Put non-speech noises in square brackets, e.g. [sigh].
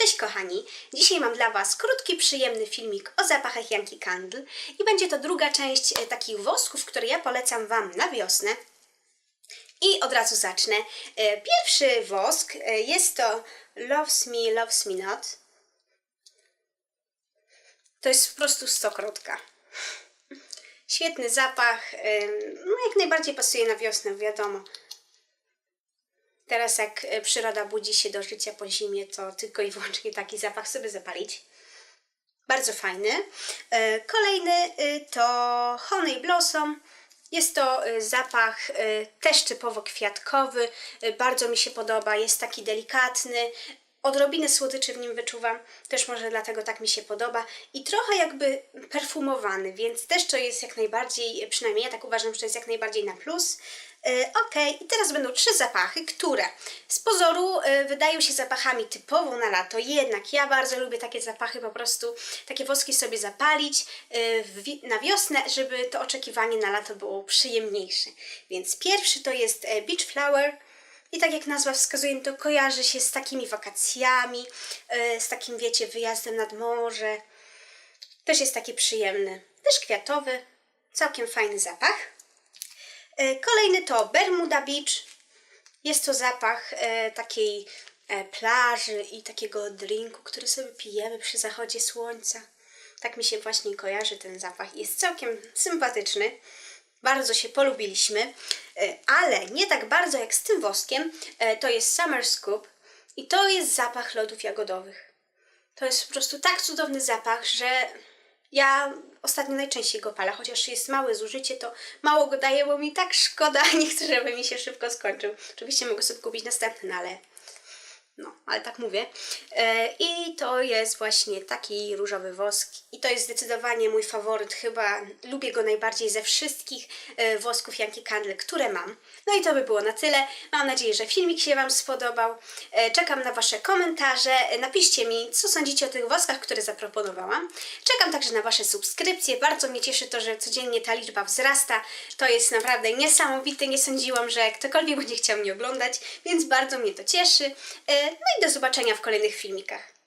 Cześć kochani! Dzisiaj mam dla Was krótki, przyjemny filmik o zapachach Yankee Candle i będzie to druga część e, takich wosków, które ja polecam Wam na wiosnę. I od razu zacznę. E, Pierwszy wosk e, jest to Loves Me, Loves Me Not. To jest po prostu stokrotka. Świetny zapach, no jak najbardziej pasuje na wiosnę, wiadomo. Teraz jak e, przyroda budzi się do życia po zimie, to tylko i wyłącznie taki zapach sobie zapalić. Bardzo fajny. E, Kolejny e, to Honey Blossom. Jest to zapach też typowo kwiatkowy. Bardzo mi się podoba. Jest taki delikatny. Odrobinę słodyczy w nim wyczuwam, też może dlatego tak mi się podoba. I trochę jakby perfumowany, więc też to jest jak najbardziej, przynajmniej ja tak uważam, że to jest jak najbardziej na plus. E, Ok, i teraz będą trzy zapachy, które z pozoru e, wydają się zapachami typowo na lato, jednak ja bardzo lubię takie zapachy, po prostu takie woski sobie zapalić e, na wiosnę, żeby to oczekiwanie na lato było przyjemniejsze. Więc pierwszy to jest Beach Flower. I tak jak nazwa wskazuje, to kojarzy się z takimi wakacjami, e, z takim, wiecie, wyjazdem nad morze. Też jest taki przyjemny, też kwiatowy, całkiem fajny zapach. E, Kolejny to Bermuda Beach. Jest to zapach e, takiej plaży i takiego drinku, który sobie pijemy przy zachodzie słońca. Tak mi się właśnie kojarzy ten zapach. Jest całkiem sympatyczny. Bardzo się polubiliśmy, e, ale nie tak bardzo jak z tym woskiem. E, To jest Summer Scoop i to jest zapach lodów jagodowych. To jest po prostu tak cudowny zapach, że ja ostatnio najczęściej go palę, chociaż jest małe zużycie, to mało go daję, bo mi tak szkoda, [laughs] nie chcę, żeby mi się szybko skończył. Oczywiście mogę sobie kupić następny, no ale no, ale tak mówię. E, I to jest właśnie taki różowy wosk. I to jest zdecydowanie mój faworyt. Chyba lubię go najbardziej ze wszystkich e, wosków Yankee Candle, które mam. No i to by było na tyle. Mam nadzieję, że filmik się Wam spodobał. E, Czekam na Wasze komentarze. Napiszcie mi, co sądzicie o tych woskach, które zaproponowałam. Czekam także na Wasze subskrypcje. Bardzo mnie cieszy to, że codziennie ta liczba wzrasta. To jest naprawdę niesamowite. Nie sądziłam, że ktokolwiek będzie chciał mnie oglądać, więc bardzo mnie to cieszy. No i do zobaczenia w kolejnych filmikach.